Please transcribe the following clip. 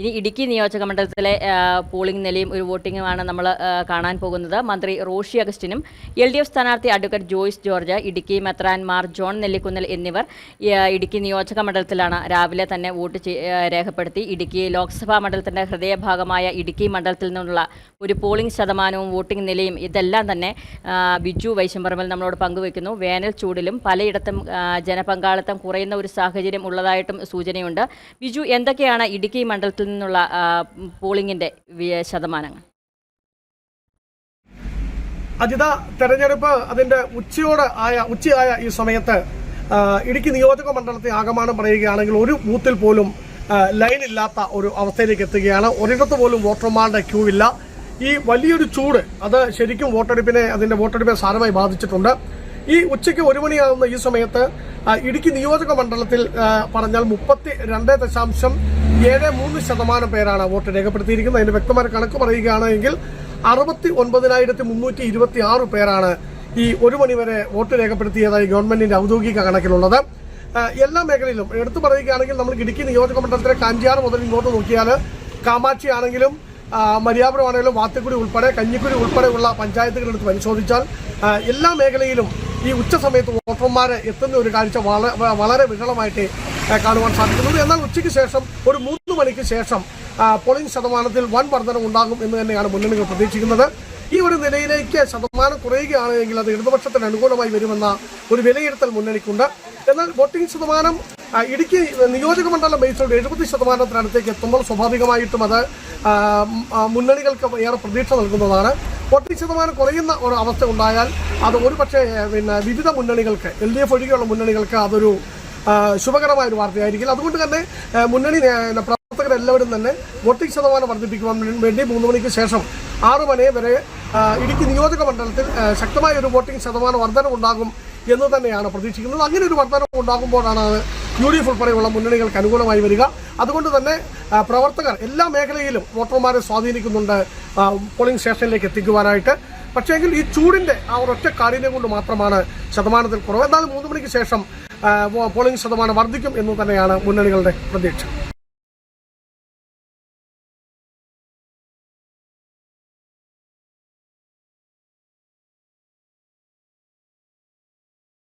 ഇനി ഇടുക്കി നിയോജക മണ്ഡലത്തിലെ പോളിംഗ് നിലയും ഒരു വോട്ടിങ്ങുമാണ് നമ്മൾ കാണാൻ പോകുന്നത്. മന്ത്രി റോഷി അഗസ്റ്റിനും എൽ ഡി എഫ് സ്ഥാനാർത്ഥി അഡ്വക്കേറ്റ് ജോയിസ് ജോർജ് ഇടുക്കി മെത്രാൻമാർ ജോൺ നെല്ലിക്കുന്നൽ എന്നിവർ ഇടുക്കി നിയോജക മണ്ഡലത്തിലാണ് രാവിലെ തന്നെ വോട്ട് രേഖപ്പെടുത്തി. ഇടുക്കി ലോക്സഭാ മണ്ഡലത്തിന്റെ ഹൃദയഭാഗമായ ഇടുക്കി മണ്ഡലത്തിൽ നിന്നുള്ള ഒരു പോളിംഗ് ശതമാനവും വോട്ടിംഗ് നിലയും ഇതെല്ലാം തന്നെ ബിജു വൈശംപറമ്പിൽ നമ്മളോട് പങ്കുവയ്ക്കുന്നു വേനൽ ചൂടിലും പലയിടത്തും ജനപങ്കാളിത്തം കുറയുന്ന ഒരു സാഹചര്യം ഉള്ളതായിട്ടും സൂചനയുണ്ട്. ബിജു എന്തൊക്കെയാണ് ഇടുക്കി മണ്ഡലത്തിൽ നിന്നുള്ള പോളിംഗിന്റെ ശതമാനങ്ങൾ? അജിത തെരഞ്ഞെടുപ്പ് അതിന്റെ ഉച്ചയോട് ആയ ഉച്ചയായ ഈ സമയത്ത് ഇടുക്കി നിയോജക മണ്ഡലത്തെ ആകമാനം പറയുകയാണെങ്കിൽ ഒരു ബൂത്തിൽ പോലും ലൈൻ ഇല്ലാത്ത ഒരു അവസ്ഥയിലേക്ക് എത്തുകയാണ്. ഒരിടത്ത് പോലും വോട്ടർമാരുടെ ക്യൂ ഇല്ല ഈ വലിയൊരു ചൂട് അത് ശരിക്കും വോട്ടെടുപ്പിനെ അതിന്റെ വോട്ടെടുപ്പിനെ സാരമായി ബാധിച്ചിട്ടുണ്ട്. ഈ ഉച്ചയ്ക്ക് ഒരു മണിയാകുന്ന ഈ സമയത്ത് ഇടുക്കി നിയോജക മണ്ഡലത്തിൽ പറഞ്ഞാൽ മുപ്പത്തി രണ്ട് ദശാംശം ഏഴ് മൂന്ന് ശതമാനം പേരാണ് വോട്ട് രേഖപ്പെടുത്തിയിരിക്കുന്നത്. അതിന്റെ വ്യക്തമായ കണക്ക് പറയുകയാണെങ്കിൽ അറുപത്തി ഒൻപതിനായിരത്തി മുന്നൂറ്റി ഇരുപത്തി ആറ് പേരാണ് ഈ ഒരു മണിവരെ വോട്ട് രേഖപ്പെടുത്തിയതായി ഗവൺമെന്റിന്റെ ഔദ്യോഗിക കണക്കിലുള്ളത്. എല്ലാ മേഖലയിലും എടുത്തു പറയുകയാണെങ്കിൽ നമ്മൾ ഇടുക്കി നിയോജക മണ്ഡലത്തിലെ കാഞ്ചിയാർ മുതൽ ഇങ്ങോട്ട് നോക്കിയാൽ കാമാക്ഷി ആണെങ്കിലും മര്യാപുരം ആണെങ്കിലും വാത്തിക്കുടി ഉൾപ്പെടെ കഞ്ഞിക്കുടി ഉൾപ്പെടെയുള്ള പഞ്ചായത്തുകൾ എടുത്ത് പരിശോധിച്ചാൽ എല്ലാ മേഖലയിലും ഈ ഉച്ച സമയത്ത് വോട്ടർമാരെ എത്തുന്ന ഒരു കാഴ്ച വളരെ വളരെ വിരളമായിട്ട് കാണുവാൻ സാധിക്കുന്നത്. എന്നാൽ ഉച്ചയ്ക്ക് ശേഷം ഒരു മൂന്ന് മണിക്ക് ശേഷം പോളിംഗ് ശതമാനത്തിൽ വൻ വർധനം ഉണ്ടാകും എന്ന് തന്നെയാണ് മുന്നണികൾ പ്രതീക്ഷിക്കുന്നത്. ഈ ഒരു നിലയിലേക്ക് ശതമാനം കുറയുകയാണെങ്കിൽ അത് ഇടതുപക്ഷത്തിന് അനുകൂലമായി വരുമെന്ന ഒരു വിലയിരുത്തൽ മുന്നണിക്കുണ്ട്. എന്നാൽ വോട്ടിംഗ് ശതമാനം ഇടുക്കി നിയോജക മണ്ഡലം ബേസിലൂടെ എഴുപത് ശതമാനത്തിനടുത്തേക്ക് എത്തുമ്പോൾ സ്വാഭാവികമായിട്ടും അത് മുന്നണികൾക്ക് ഏറെ പ്രതീക്ഷ നൽകുന്നതാണ്. വോട്ടിംഗ് ശതമാനം കുറയുന്ന ഒരു അവസ്ഥ ഉണ്ടായാൽ അത് ഒരു പക്ഷേ പിന്നെ വിവിധ മുന്നണികൾക്ക് എൽ ഡി എഫ് ഒഴികെയുള്ള മുന്നണികൾക്ക് അതൊരു ശുഭകരമായ ഒരു വാർത്തയായിരിക്കും. അതുകൊണ്ട് തന്നെ മുന്നണി പ്രവർത്തകരെല്ലാവരും തന്നെ വോട്ടിംഗ് ശതമാനം വർദ്ധിപ്പിക്കുവാൻ വേണ്ടി മൂന്ന് മണിക്ക് ശേഷം ആറു മണി വരെ ഇടുക്കി നിയോജക മണ്ഡലത്തിൽ ശക്തമായ ഒരു വോട്ടിംഗ് ശതമാനം വർധനം ഉണ്ടാകും എന്ന് തന്നെയാണ് പ്രതീക്ഷിക്കുന്നത്. അങ്ങനെ ഒരു വർധനം ഉണ്ടാകുമ്പോഴാണ് യു ഡി എഫ് ഉൾപ്പെടെയുള്ള മുന്നണികൾക്ക് അനുകൂലമായി വരിക. അതുകൊണ്ട് തന്നെ പ്രവർത്തകർ എല്ലാ മേഖലയിലും വോട്ടർമാരെ സ്വാധീനിക്കുന്നുണ്ട് പോളിംഗ് സ്റ്റേഷനിലേക്ക് എത്തിക്കുവാനായിട്ട്. പക്ഷേങ്കിൽ ഈ ചൂടിന്റെ ആ ഒറ്റ കാഠിന്യം കൊണ്ട് മാത്രമാണ് ശതമാനത്തിൽ കുറവ്. എന്നാൽ മൂന്ന് മണിക്ക് ശേഷം പോളിംഗ് ശതമാനം വർദ്ധിക്കും എന്ന് തന്നെയാണ് മുന്നണികളുടെ പ്രതീക്ഷ.